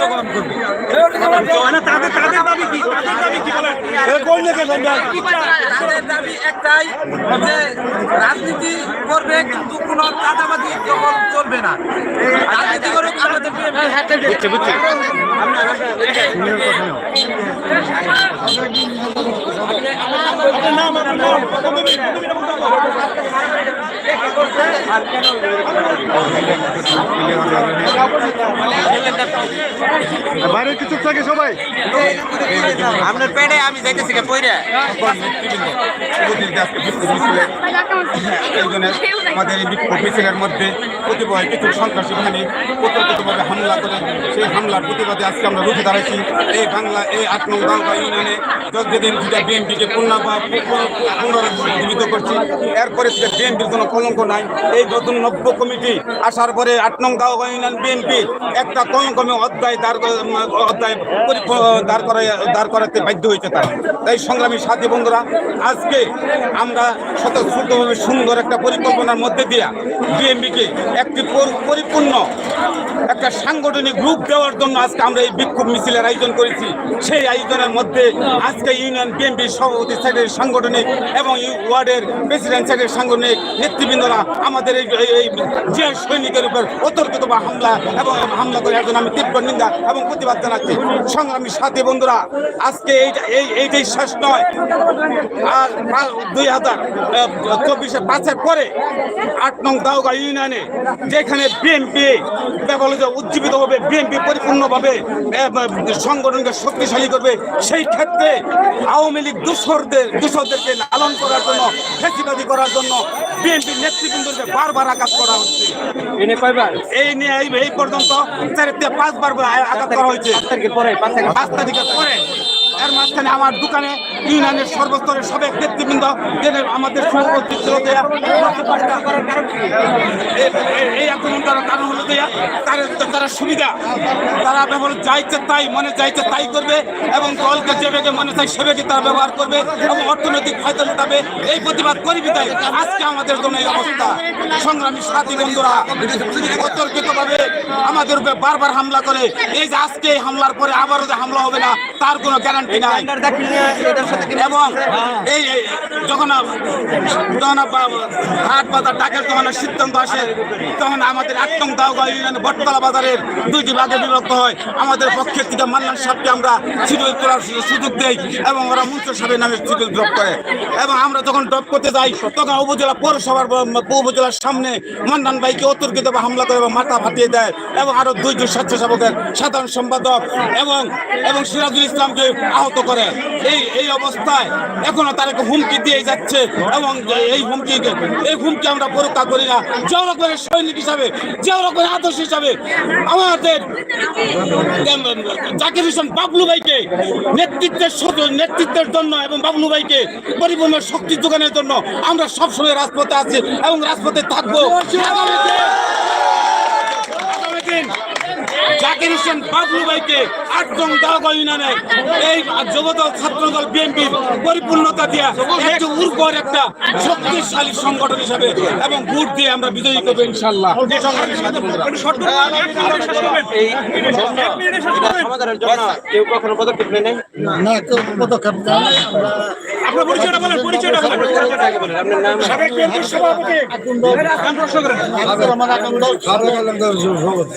অংশগ্রহণ করবে মানে তাদের দাবি একটাই যে রাজনীতি করবে কিন্তু কোনো চাঁদাবাজি দখল চলবে না রাজনীতি করুক আমাদের নাম আপনার নাম বাইরে কিছু থাকে সবাই? আপনার পেটে আমি যাইতেছি পইরা। আমাদের মিছিলের মধ্যে প্রতিবাদ কিছু সন্ত্রাসী বাহিনী প্রত্যক্ষভাবে হামলা করে। সেই হামলার প্রতিবাদে আজকে আমরা রুখে দাঁড়াইছি। এই বাংলা, এই আট নং বাংলা ইউনিয়নে যেদিন থেকে বিএনপিকে পুনর্জীবিত করছি, এরপরে থেকে বিএনপির কোনো কলঙ্ক নাই। এই নতুন নব্য কমিটি আসার পরে আট নং গাঁও ইউনিয়ন বিএনপি একটা কলঙ্কমে অধ্যায় দাঁড় অধ্যায় দাঁড় করাই দাঁড় করাতে বাধ্য হয়েছে তারা। তাই সংগ্রামী সাথী বন্ধুরা, আজকে আমরা স্বতঃস্ফূর্তভাবে সুন্দর একটা পরিকল্পনার মধ্যে দিয়ে বিএনপিকে একটি পরিপূর্ণ একটা সাংগঠনিক গ্রুপ দেওয়ার জন্য আজকে আমরা এই বিক্ষোভ মিছিলের আয়োজন করেছি। সেই আয়োজনের মধ্যে আজকে ইউনিয়ন বিএনপি সভাপতি সেক্রেটারি সাংগঠনিক এবং ওয়ার্ডের প্রেসিডেন্ট সেক্রেটারি সাংগঠনিক নেতৃবৃন্দরা আমাদের এই যে সৈনিকের উপর অতর্কিত বা হামলা এবং হামলা করে একজন আমি তীব্র নিন্দা এবং প্রতিবাদ জানাচ্ছি। সংগ্রামী সাথী বন্ধুরা, আজকে এই এই এইটাই শেষ নয়। আর দুই হাজার চব্বিশে পাঁচের পরে আট নং দাওগা ইউনিয়নে যেখানে বিএনপি যে উজ্জীবিত হবে বিএনপি পরিপূর্ণভাবে আহ, সংগঠনকে শক্তিশালী করবে। সেই ক্ষেত্রে আওয়ামী লীগ দূষরদের দূষরদেরকে লালন করার জন্য খেতিবাদি করার জন্য বিএনপি নেতৃবৃন্দকে বারবার আঘাত করা হচ্ছে। এই নিয়ে এই- পর্যন্ত পাঁচবার আঘাত করা হয়েছে। পাঁচ তারিখের পরে। এর মাঝখানে আমার দোকানে ইউনিয়নের সর্বস্তরের সাবেক নেতৃবৃন্দ যাদের আমাদের সভাপতি ছিল দেয়া, এই- এই- আক্রমণ কারণ হলো দেয়া তার সুবিধা। তারা ব্যবহার যাইছে তাই মনে চাইছে তাই করবে এবং দলকে মনে চাই তারা ব্যবহার করবে এবং অর্থনৈতিক ফায়দা লুটাবে। এই প্রতিবাদ করিবি তাই আজকে আমাদের জন্য এই অবস্থা। সংগ্রামী সাথী বন্ধুরা অতর্কিতভাবে আমাদের উপরে বারবার হামলা করে। এই যে আজকে হামলার পরে আবারও যে হামলা হবে না তার কোনো গ্যারান্টি এবং এই যখন যখন হাট বাজার ডাকের সিদ্ধান্ত আসে তখন আমাদের আটটং দাওগা বটতলা বাজারের দুইটি ভাগে বিভক্ত হয়। আমাদের পক্ষের থেকে মান্নান সাহেবকে আমরা সিভিল তোলার সু- সুযোগ দেই এবং ওরা মুন্সর সাহেবের নামে সিভিল ড্রপ করে। এবং আমরা যখন ড্রপ করতে যাই তখন উপজেলা পৌরসভার উপজেলার সামনে মান্নান ভাইকে অতর্কিত বা হামলা করে এবং মাথা ফাটিয়ে দেয় এবং আরও দুইজন স্বেচ্ছাসেবকের সাধারণ সম্পাদক এবং এবং সিরাজুল ইসলামকে আহত করে। এই এই অবস্থায় এখনও তাদেরকে হুমকি দিয়ে যাচ্ছে এবং এই হুমকি এই হুমকি আমরা পরীক্ষা করি না। যে রকমের সৈনিক হিসাবে যে রকমের আদর্শ হিসাবে আমাদের জাকির হোসেন বাবলু ভাইকে নেতৃত্বের নেতৃত্বের জন্য এবং বাবলু ভাইকে পরিপূর্ণ শক্তি যোগানোর জন্য আমরা সবসময় রাজপথে আছি এবং রাজপথে থাকব। আগামী দিন জাকির হোসেন বাবলু ভাইকে আটজন দাওগা ইউনিয়নে এই যুবদল ছাত্রদল বিএনপির পরিপূর্ণতা দিয়া একটি উর্বর একটা শক্তিশালী সংগঠন হিসাবে এবং ভোট দিয়ে আমরা বিজয়ী করব ইনশাল্লাহ। না কেউ পদক্ষেপ আপনার পরিচয়টা বলেন, পরিচয়টা বলেন। সাবেক বিএনপির সভাপতি। আকন্দ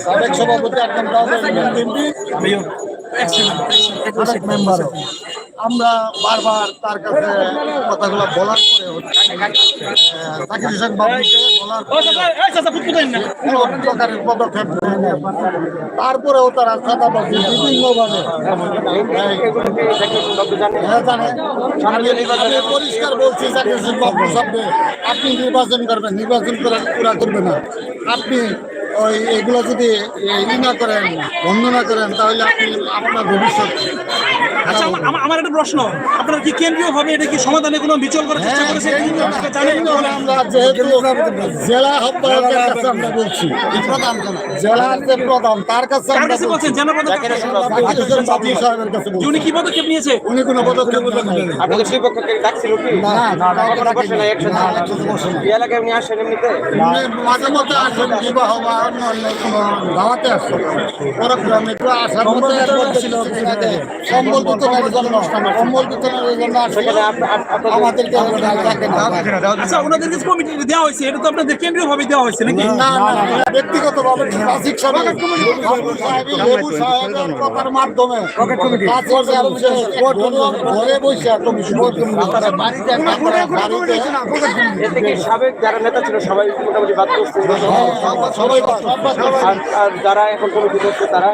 সাবেক সভাপতি আকন্দ অনেক মেম্বার আমরা বারবার তার কাছে কথাগুলো বলার পরে তাকে হোসেন বাবুকে বলার প্রকারের পদক্ষেপ। তারপরেও তারা বিভিন্নভাবে হ্যাঁ, আমি পরিষ্কার বলছি হোসেন বাবু আপনি নির্বাচন করবেন নির্বাচন করে পুরা করবে না। আপনি ওই এগুলো যদি ই না করেন বন্ধ না করেন তাহলে আপনি আপনার ভবিষ্যৎ আচ্ছা, আমার- একটা প্রশ্ন। আপনারা কি কেন্দ্রীয় ভাবে এটা কি সমাধানে কোনো বিচার করার চেষ্টা হ্যাঁ, করেছেন? আমরা যেহেতু জেলা আহ্বায়কের কাছে আমরা বলছি। জেলার যে প্রধান তার কাছে আমরা জেলা প্রধান সাহেবের কাছে বলছি। উনি কি পদক্ষেপ নিয়েছে? উনি কোনো পদক্ষেপ নেন আপনাদের সেই পক্ষকে ডাকছিল কি না, না, না একসাথে। বসে না। এলাকায় উনি আসেন এমনিতে? মাঝে মধ্যে আসেন বিবাহ বা দাওয়াতে আসছে। প্রোগ্রামে তো আসার মধ্যে ছিল সম্বল বিতরণের জন্য সম্বল বিতরণের জন্য আসলে আমাদেরকে আচ্ছা ওনাদের কাছে কমিটি দেওয়া হয়েছে এটা তো আপনাদের কেন্দ্রীয় দেওয়া হয়েছে নাকি? না না ব্যক্তিগতভাবে ট্রাফিক সাহেব বাবু লেবু সাহেবের কথার মাধ্যমে কাজ করছে আর সে ঘরে- ঘরে বসে বাড়িতে বাড়িতে সাবেক যারা নেতা ছিল সবাই মোটামুটি বাদ করছে হ্যাঁ, সবাই আর আর যারা এখন কমিটি করছে তারা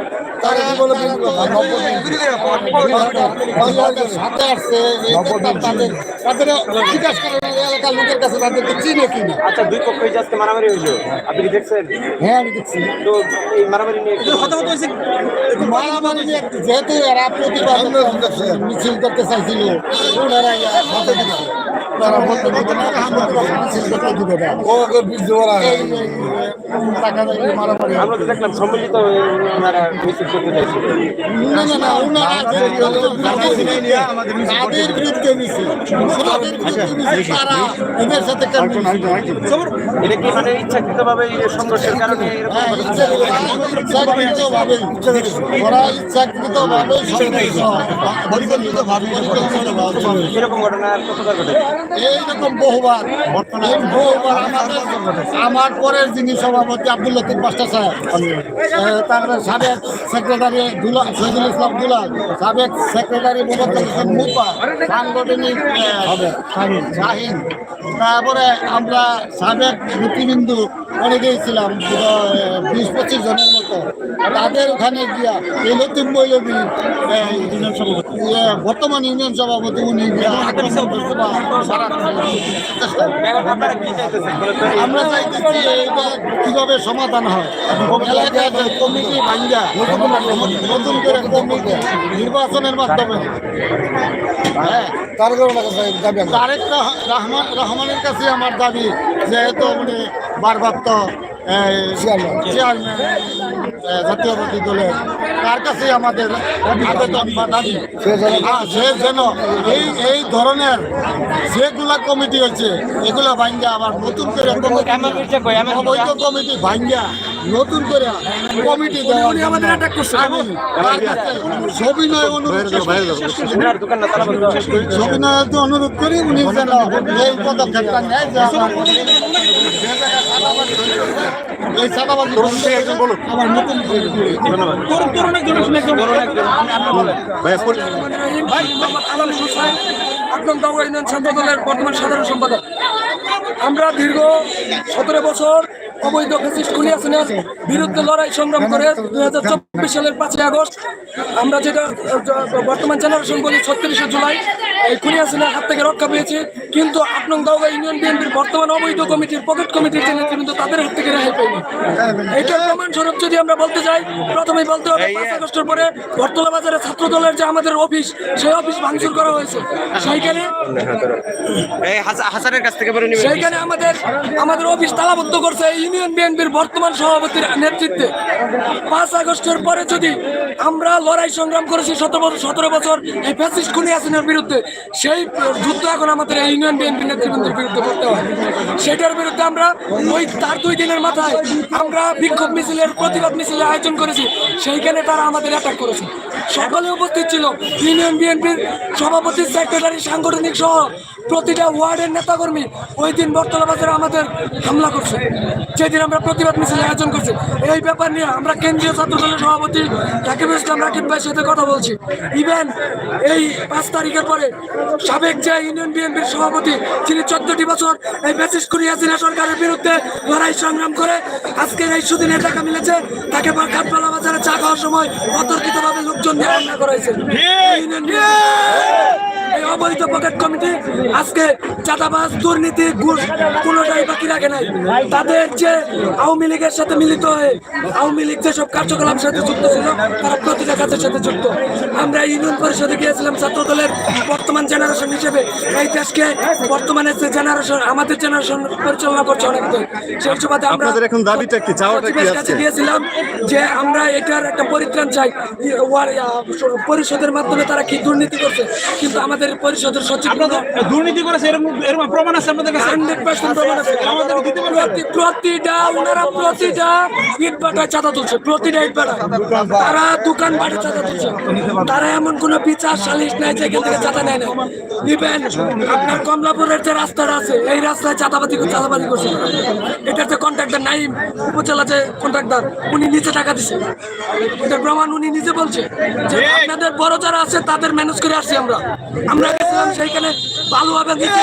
আচ্ছা দুই পক্ষই আজকে মারামারি হয়েছিল আপনি কি দেখছেন? হ্যাঁ আমি দেখছি। তো এই মারামারি নিয়ে একটু হতাহত হয়েছে মারামারি নিয়ে যেহেতু এরা প্রতিবাদ মিছিল করতে চাইছিল ওনারা তারা ইচ্ছাকৃতভাবে এরকম ঘটনা? কতবার ঘটে এইরকম বহুবার বহুবার আমাদের আমার পরের যিনি সভাপতি আব্দুল লতিফ সাহেব তারপরে সাবেক সেক্রেটারি দুলা শহীদুল ইসলাম দুলাল সাবেক সেক্রেটারি মোহাম্মদ হোসেন মুপা সাংগঠনিক শাহিন। তারপরে আমরা সাবেক নীতিবিন্দু অনেকেই ছিলাম বিশ পঁচিশ জনের মতো তাদের ওখানে গিয়া এই লতিফ মৈলবী বর্তমান ইউনিয়ন সভাপতি উনি তো আমরা চাইতেছি এইটা কীভাবে সমাধান হয়? এলাকার কমিটি ভাঙ্গা নতুন করে কমিটি নির্বাচনের মাধ্যমে। হ্যাঁ। তারেক রহমান রহমানের কাছে আমার দাবি যেহেতু উনি ভারপ্রাপ্ত চেয়ারম্যান জাতীয়বাদী দলের তার কাছে আমাদের আবেদন বা দাবি। হ্যাঁ, সে যেন এই এই ধরনের যেগুলা কমিটি হচ্ছে এগুলা ভাঙ্গা আবার নতুন করে অবৈধ কমিটি ভাঙ্গা। নতুন করে কমিটি দেওয়া আমাদের অনুরোধ করি উনি যেন এই পদক্ষেপটা নেয় যে আমার চাঁদাবাজি নতুন একজন একজন ভাই আলম হোসেন ইউনিয়ন বর্তমান সাধারণ সম্পাদক। আমরা দীর্ঘ সতেরো বছর অবৈধ ফেসিস্ট খুলিয়া সিনহার বিরুদ্ধে লড়াই সংগ্রাম করে দুই হাজার চব্বিশ সালের পাঁচই আগস্ট। আমরা যেটা বর্তমান জেনারেশন বলি ছত্রিশে জুলাই। এই হাত থেকে রক্ষা পেয়েছি। কিন্তু আকনং দাওগা ইউনিয়ন বিএনপির বর্তমান অবৈধ কমিটির পকেট কমিটির যে নেতৃবৃন্দ তাদের হাত থেকে রেহাই পাইনি এইটার প্রমাণ স্বরূপ যদি আমরা বলতে যাই প্রথমেই বলতে হবে পাঁচ আগস্টের পরে বর্তলা বাজারে ছাত্র দলের যে আমাদের অফিস সেই অফিস ভাঙচুর করা হয়েছে। সেইখানে হাসানের কাছ থেকে সেইখানে আমাদের আমাদের অফিস তালাবদ্ধ করছে ইউনিয়ন বিএনপির বর্তমান সভাপতির নেতৃত্বে। পাঁচ আগস্টের পরে যদি আমরা লড়াই সংগ্রাম করেছি সতেরো সতেরো বছর এই ফ্যাসিস্ট খুনি হাসিনার বিরুদ্ধে সেই যুদ্ধ এখন আমাদের এই ইউনিয়ন বিএনপি নেতৃবৃন্দের বিরুদ্ধে করতে হয়। সেটার বিরুদ্ধে আমরা ওই তার দুই দিনের মাথায় আমরা বিক্ষোভ মিছিলের প্রতিবাদ মিছিলের আয়োজন করেছি। সেইখানে তারা আমাদের অ্যাটাক করেছে। সকলে উপস্থিত ছিল। ইউনিয়ন বিএনপির সভাপতি সেক্রেটারি সাংগঠনিক সহ প্রতিটা ওয়ার্ডের নেতাকর্মী ওই দিন বর্তলা বাজারে আমাদের হামলা করছে। যেদিন আমরা প্রতিবাদ মিছিল আয়োজন করছি। এই ব্যাপার নিয়ে আমরা কেন্দ্রীয় ছাত্র দলের সভাপতি রাকিব ইসলাম রাকিব ভাইয়ের সাথে কথা বলছি। ইভেন এই পাঁচ তারিখের পরে সাবেক যে ইউনিয়ন বিএনপির সভাপতি যিনি চোদ্দটি বছর এই ব্যাসিস করিয়া হাসিনা সরকারের বিরুদ্ধে লড়াই সংগ্রাম করে আজকের এই সুদিনের টাকা মিলেছে তাকে কাঠপালা বাজারে চা খাওয়ার সময় অতর্কিতভাবে লোকজন দিয়ে হামলা বিএনপি এই অবৈধ পকেট কমিটি আজকে চাঁদাবাজ দুর্নীতি ঘুষ কোনোটাই বাকি রাখে নাই। তাদের যে আওয়ামী লীগের সাথে মিলিত হয়ে আওয়ামী লীগ যেসব কার্যকলাপের সাথে যুক্ত ছিল তারা প্রতিটা কাজের সাথে যুক্ত। আমরা ইউনিয়ন পরিষদে গিয়েছিলাম ছাত্র দলের বর্তমান জেনারেশন হিসেবে। এই দেশকে বর্তমানে যে জেনারেশন আমাদের জেনারেশন পরিচালনা করছে অনেক সেই সুবাদে আমরা এখন দাবিটা কি? চাওয়াটা কি কাছে গিয়েছিলাম যে আমরা এটার একটা পরিত্রাণ চাই। পরিষদের মাধ্যমে তারা কি দুর্নীতি করছে? কিন্তু আমাদের আমাদের পরিষদের সচিব দুর্নীতি করেছে এরকম এরকম প্রমাণ আছে আমাদের কাছে? হান্ড্রেড পার্সেন্ট প্রমাণ আছে। আমাদের দিতে? প্রতি- প্রতিটা ওনারা প্রতিটা ইট বাটায় চাঁদা তুলছে। প্রতিটা ইট তারা দোকান বাটে চাঁদা তুলছে। তারা এমন কোন বিচার সালিশ নাই যে এখান থেকে চাঁদা নেয় না। নিবেন আপনার কমলাপুরের যে রাস্তাটা আছে এই রাস্তায় চাঁদাবাদি চাঁদাবাদি করছে। এটার যে কন্ট্রাক্টর নাইম উপজেলা যে কন্ট্রাক্টর উনি নিচে টাকা দিছে। এটা প্রমাণ উনি নিজে বলছে যে আপনাদের বড় যারা আছে তাদের ম্যানেজ করে আসছি আমরা। আমরা গেছিলাম সেইখানে বালু হবে নিচে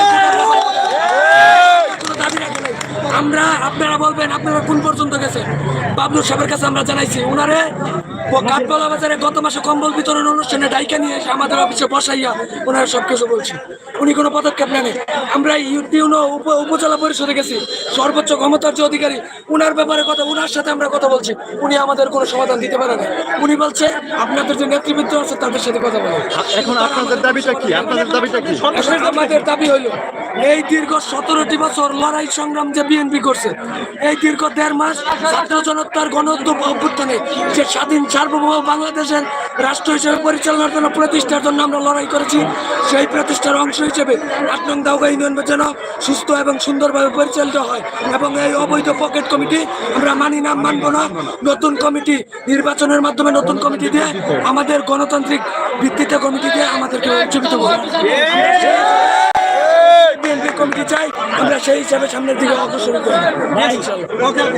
দাবি রাখে নাই। আমরা আপনারা বলবেন আপনারা কোন পর্যন্ত গেছেন? বাবলু সাহেবের কাছে আমরা জানাইছি উনারে কাঠবলা বাজারে গত মাসে কম্বল বিতরণ অনুষ্ঠানে ডাইকা নিয়ে এসে আমাদের অফিসে বসাইয়া ওনারা সব কিছু বলছি। উনি কোনো পদক্ষেপ নেন আমরা উপ- উপজেলা পরিষদে গেছি। সর্বোচ্চ ক্ষমতার যে অধিকারী উনার ব্যাপারে কথা উনার সাথে আমরা কথা বলছি। উনি আমাদের কোনো সমাধান দিতে পারে না উনি বলছে আপনাদের যে নেতৃবৃন্দ আছে তাদের সাথে কথা বলেন। এখন আপনাদের দাবিটা কি? আপনাদের দাবিটা কি? আমাদের দাবি হইল এই দীর্ঘ সতেরোটি বছর লড়াই সংগ্রাম যে বিএনপি করছে এই দীর্ঘ দেড় মাস ছাত্র জনতার গণ অভ্যুত্থানে যে স্বাধীন সার্বভৌম বাংলাদেশের রাষ্ট্র হিসেবে পরিচালনার জন্য প্রতিষ্ঠার জন্য আমরা লড়াই করেছি সেই প্রতিষ্ঠার অংশ হিসেবে আট নং দাউগা ইউনিয়ন যেন সুস্থ এবং সুন্দরভাবে পরিচালিত হয়। এবং এই অবৈধ পকেট কমিটি আমরা মানি না মানবো না নতুন কমিটি নির্বাচনের মাধ্যমে নতুন কমিটি দিয়ে আমাদের গণতান্ত্রিক ভিত্তিতে কমিটি দিয়ে আমাদেরকে উজ্জীবিত বিএনপি কমিটি চাই আমরা সেই হিসাবে সামনের দিকে অগ্রসর করব। ইনশাল্লাহ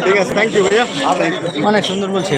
ঠিক আছে থ্যাংক ইউ ভাইয়া। অনেক সুন্দর বলছে।